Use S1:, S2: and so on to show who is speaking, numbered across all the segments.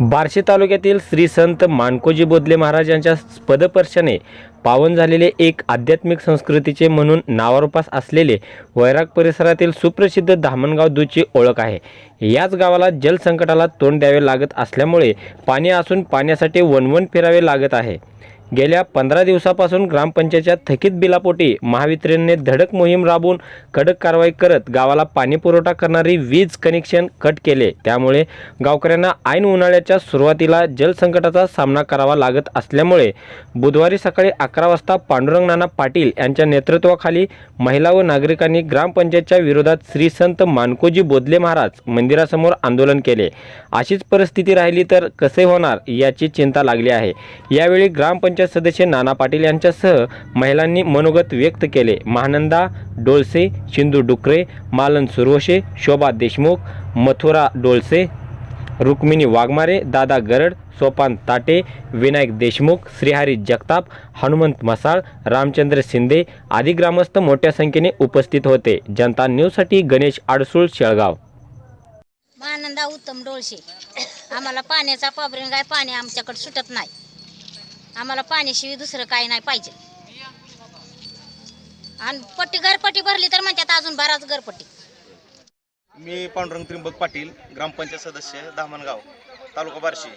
S1: बार्शी तालुक्यातील श्री संत मानकोजी बोधले महाराज यांच्या पदपर्शने पावन झालेले एक आध्यात्मिक संस्कृतीचे म्हणून नावारूपास असलेले वैराग परिसरातील सुप्रसिद्ध धामणगाव दूधची ओळख आहे. याच गावाला जलसंकटाला तोंड द्यावे लागत असल्यामुळे पाणी असून पाण्यासाठी वणवण फिरावे लागत आहे. गेल्या पंधरा दिवसापासून ग्रामपंचायतच्या थकीत बिलापोटी महावितरणने धडक मोहीम राबवून कडक कारवाई करत गावाला पाणीपुरवठा करणारी वीज कनेक्शन कट केले. त्यामुळे गावकऱ्यांना ऐन उन्हाळ्याच्या सुरुवातीला जलसंकटाचा सामना करावा लागत असल्यामुळे बुधवारी सकाळी अकरा वाजता पांडुरंग नाना पाटील यांच्या नेतृत्वाखाली महिला व नागरिकांनी ग्रामपंचायतच्या विरोधात श्री संत मानकोजी बोधले महाराज मंदिरासमोर आंदोलन केले. अशीच परिस्थिती राहिली तर कसे होणार याची चिंता लागली आहे. यावेळी ग्रामपंचायत सदस्य नाना पाटील यांच्यासह महिलांनी मनोगत व्यक्त केले. महानंदा डोळसे सिंधू डुकरे मालन सुरवशे शोभा देशमुख मथुरा डोळसे रुक्मिणी वाघमारे दादा गरड सोपान ताटे विनायक देशमुख श्रीहरी जगताप हनुमंत मसाळ रामचंद्र शिंदे आदी ग्रामस्थ मोठ्या संख्येने उपस्थित होते. जनता न्यूजसाठी गणेश आडसूळ शेळगाव.
S2: महानंदा उत्तम डोळशे आम्हाला पाण्याचा प्रॉब्लेम काय पाणी आमच्याकडे सुटत नाही. आम्हाला पाण्याशिवाय दुसरं काही नाही पाहिजे. आणि पट्टी घरपट्टी भरली तर म्हणतात अजून बराच घरपट्टी.
S3: मी पांडुरंग त्रिंबक पाटील ग्रामपंचायत सदस्य दामणगाव तालुका बार्शी.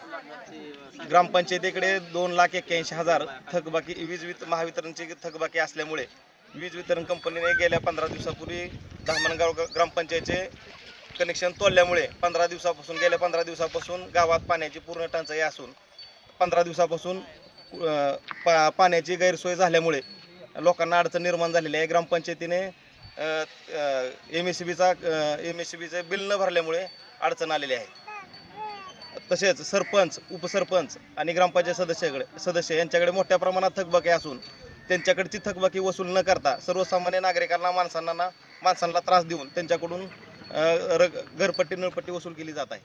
S3: ग्रामपंचायतीकडे दोन लाख एक्क्याऐंशी हजार थकबाकी वीज वित महावितरणची थकबाकी असल्यामुळे वीज वितरण कंपनीने गेल्या पंधरा दिवसापूर्वी धामणगाव ग्रामपंचायतीचे ग्रामपंचायतचे कनेक्शन तोडल्यामुळे पंधरा दिवसापासून गेल्या पंधरा दिवसापासून गावात पाण्याची पूर्ण टंचाई असून पंधरा दिवसापासून पा पाण्याची गैरसोय झाल्यामुळे लोकांना अडचण निर्माण झालेली आहे. ग्रामपंचायतीने एम एस सी बीचा एम एस सी बीचं बिल न भरल्यामुळे अडचण आलेली आहे. तसेच सरपंच उपसरपंच आणि ग्रामपंचायत सदस्याकडे सदस्य यांच्याकडे मोठ्या प्रमाणात थकबाकी असून त्यांच्याकडची थकबाकी वसूल न करता सर्वसामान्य नागरिकांना माणसांना माणसांना त्रास देऊन त्यांच्याकडून र घरपट्टी नळपट्टी वसूल केली जात आहे.